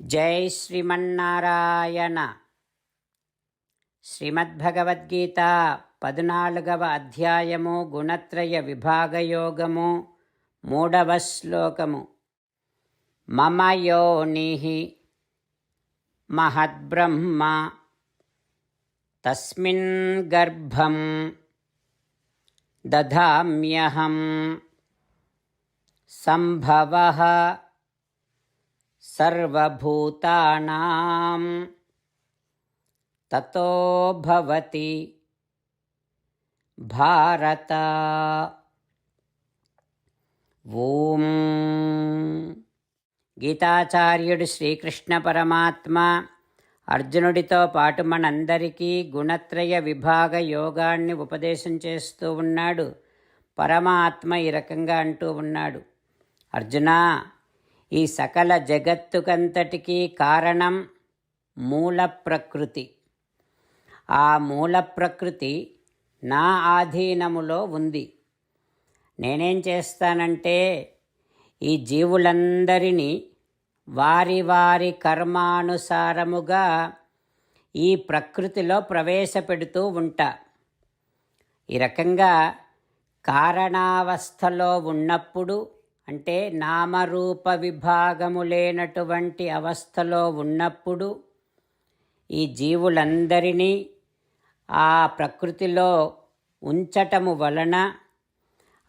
జై శ్రీమన్నారాయణ. శ్రీమద్భగవద్గీత పద్నాలుగవ అధ్యాయము గుణత్రయ విభాగయోగము మూడవ శ్లోకము. మమ యోని మహద్బ్రహ్మ తస్మిన్ గర్భం దధామ్యహం సంభవ सर्वभूतानां ततो भवति భారత ఓం గీతాచార్యుడు శ్రీకృష్ణ పరమాత్మ అర్జునుడితో పాటు మనందరికీ గుణత్రయ విభాగ యోగాన్ని ఉపదేశం చేస్తూ ఉన్నాడు పరమాత్మ ఈ రకంగా అంటూ ఉన్నాడు అర్జునా ఈ సకల జగత్తుకంతటికీ కారణం మూల ప్రకృతి ఆ మూల ప్రకృతి నా ఆధీనములో ఉంది. నేనేం చేస్తానంటే ఈ జీవులందరినీ వారి వారి కర్మానుసారముగా ఈ ప్రకృతిలో ప్రవేశపెడుతూ ఉంటా. ఈ రకంగా కారణావస్థలో ఉన్నప్పుడు అంటే నామరూప విభాగము లేనటువంటి అవస్థలో ఉన్నప్పుడు ఈ జీవులందరినీ ఆ ప్రకృతిలో ఉంచటము వలన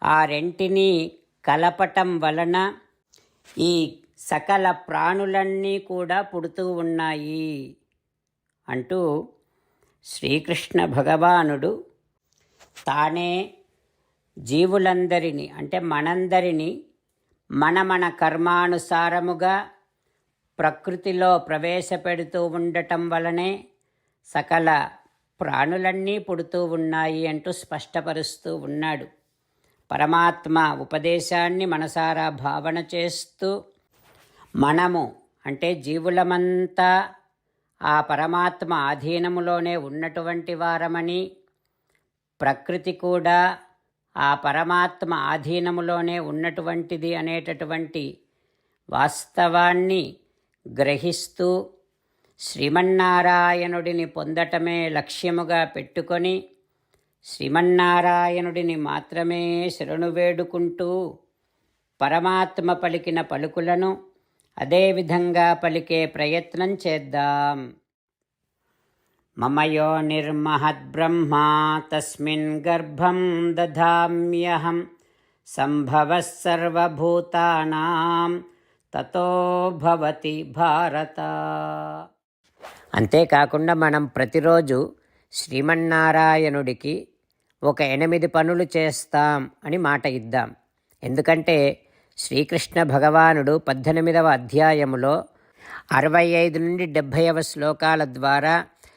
ఆ రెంటిని కలపటం వలన ఈ సకల ప్రాణులన్నీ కూడా పుడుతూ ఉన్నాయి అంటూ శ్రీకృష్ణ భగవానుడు తానే జీవులందరినీ అంటే మనందరినీ మన మన కర్మానుసారముగా ప్రకృతిలో ప్రవేశపెడుతూ ఉండటం వలనే సకల ప్రాణులన్నీ పుడుతూ ఉన్నాయి అంటూ స్పష్టపరుస్తూ ఉన్నాడు. పరమాత్మ ఉపదేశాన్ని మనసారా భావన చేస్తూ మనము అంటే జీవులమంతా ఆ పరమాత్మ ఆధీనములోనే ఉన్నటువంటి వారమని ప్రకృతి కూడా ఆ పరమాత్మ ఆధీనములోనే ఉన్నటువంటిది అనేటటువంటి వాస్తవాన్ని గ్రహిస్తూ శ్రీమన్నారాయణుడిని పొందటమే లక్ష్యముగా పెట్టుకొని శ్రీమన్నారాయణుడిని మాత్రమే శరణు వేడుకుంటూ పరమాత్మ పలికిన పలుకులను అదేవిధంగా పలికే ప్రయత్నం చేద్దాం. మమయో నిర్మహద్బ్రహ్మా తస్మిన్ గర్భం దధామ్యహం సంభవ సర్వభూతానాం తతో భవతి భారత అంతేకాకుండా మనం ప్రతిరోజు శ్రీమన్నారాయణుడికి ఒక ఎనిమిది పనులు చేస్తాం అని మాట ఇద్దాం. ఎందుకంటే శ్రీకృష్ణ భగవానుడు పద్దెనిమిదవ అధ్యాయములో అరవై ఐదు నుండి డెబ్భైవ శ్లోకాల ద్వారా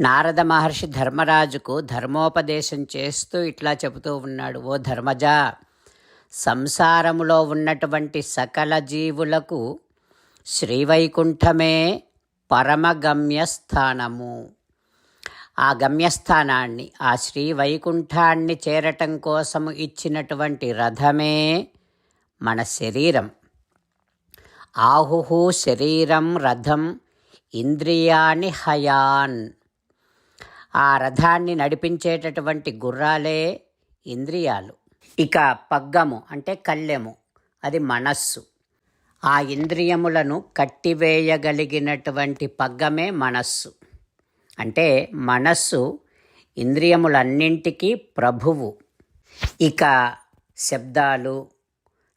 నారద మహర్షి ధర్మరాజుకు ధర్మోపదేశం చేస్తూ ఇట్లా చెబుతూ ఉన్నాడు ఓ ధర్మజా సంసారములో ఉన్నటువంటి సకల జీవులకు శ్రీవైకుంఠమే పరమ గమ్యస్థానము. ఆ గమ్యస్థానాన్ని ఆ శ్రీ వైకుంఠాన్ని చేరటం కోసము ఇచ్చినటువంటి రథమే మన శరీరం. ఆహుహు శరీరం రథం ఇంద్రియాణి హయాన్. ఆ రథాన్ని నడిపించేటటువంటి గుర్రాలే ఇంద్రియాలు. ఇక పగ్గము అంటే కళ్ళెము అది మనస్సు. ఆ ఇంద్రియములను కట్టివేయగలిగినటువంటి పగ్గమే మనస్సు. అంటే మనస్సు ఇంద్రియములన్నింటికీ ప్రభువు. ఇక శబ్దాలు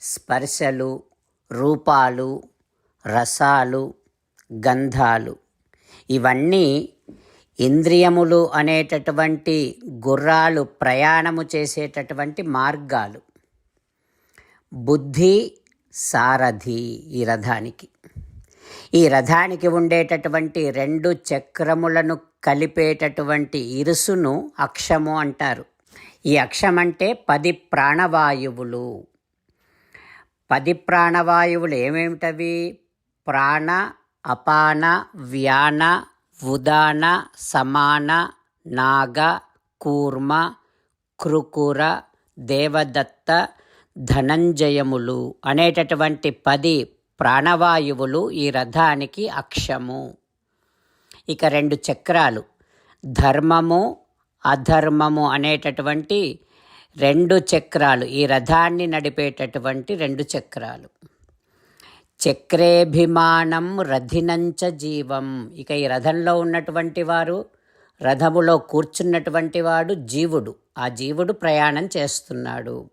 స్పర్శలు రూపాలు రసాలు గంధాలు ఇవన్నీ ఇంద్రియములు అనేటటువంటి గుర్రాలు ప్రయాణము చేసేటటువంటి మార్గాలు. బుద్ధి సారథి ఈ రథానికి. ఈ రథానికి ఉండేటటువంటి రెండు చక్రములను కలిపేటటువంటి ఇరుసును అక్షము అంటారు. ఈ అక్షం అంటే పది ప్రాణవాయువులు. పది ప్రాణవాయువులు ఏమేమిటవి? ప్రాణ అపాన వ్యాన ఉదాన సమాన నాగ కూర్మ కృకుర దేవదత్త ధనంజయములు అనేటటువంటి పది ప్రాణవాయువులు ఈ రథానికి అక్షము. ఇక రెండు చక్రాలు. ధర్మము అధర్మము అనేటటువంటి రెండు చక్రాలు. ఈ రథాన్ని నడిపేటటువంటి రెండు చక్రాలు. చక్రేభిమానం రథినంచ జీవం. ఇక ఈ రథంలో ఉన్నటువంటి వారు రథములో కూర్చున్నటువంటి వాడు జీవుడు. ఆ జీవుడు ప్రయాణం చేస్తున్నాడు.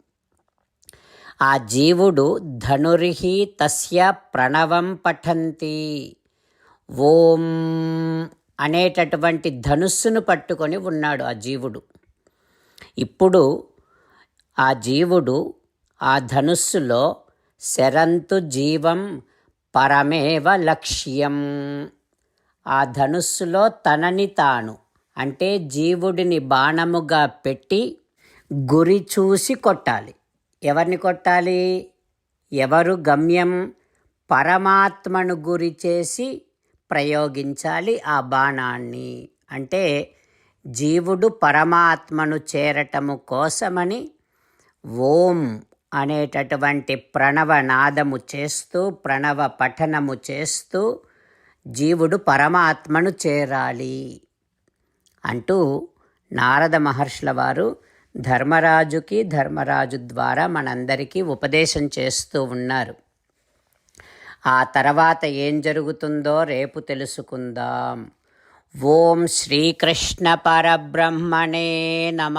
ఆ జీవుడు ధనుర్హి తస్య ప్రణవం పఠంతి. ఓం అనేటటువంటి ధనుస్సును పట్టుకొని ఉన్నాడు ఆ జీవుడు. ఇప్పుడు ఆ జీవుడు ఆ ధనుస్సులో శరంతు జీవం పరమేవ లక్ష్యం. ఆ ధనుస్సులో తనని తాను అంటే జీవుడిని బాణముగా పెట్టి గురి చూసి కొట్టాలి. ఎవరిని కొట్టాలి? ఎవరు గమ్యం పరమాత్మను గురి చేసి ప్రయోగించాలి ఆ బాణాన్ని. అంటే జీవుడు పరమాత్మను చేరటము కోసమని ఓం అనేటటువంటి ప్రణవనాదము చేస్తూ ప్రణవ పఠనము చేస్తూ జీవుడు పరమాత్మను చేరాలి అంటూ నారద మహర్షుల వారు ధర్మరాజుకి ధర్మరాజు ద్వారా మనందరికీ ఉపదేశం చేస్తూ ఉన్నారు. ఆ తర్వాత ఏం జరుగుతుందో రేపు తెలుసుకుందాం. ఓం శ్రీకృష్ణ పరబ్రహ్మణే నమ.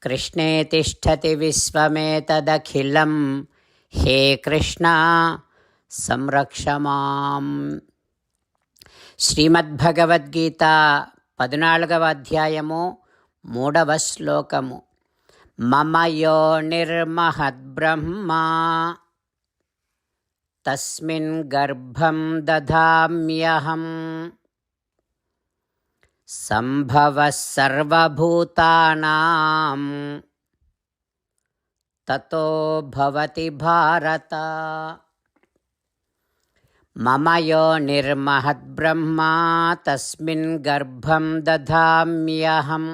దాసోऽస్మ్యహం కృష్ణే తిష్టతి విశ్వమేతదఖిలం. హే కృష్ణ సంరక్షమాం శ్రీమద్భగవద్గీత పద్నాలుగవ అధ్యాయము మూడవ శ్లోకము. మమ యో నిర్మహద్బ్రహ్మా తస్మిన్ గర్భం దధామ్యహం. सम्भवः सर्वभूतानां ततो भवति भारत मम यो निर्महद्ब्रह्मा तस्मिन् गर्भं दधाम्यहं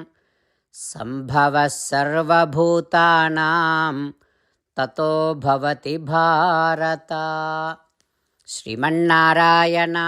सम्भवः सर्वभूतानां ततो भवति भारत श्रीमन्नारायणा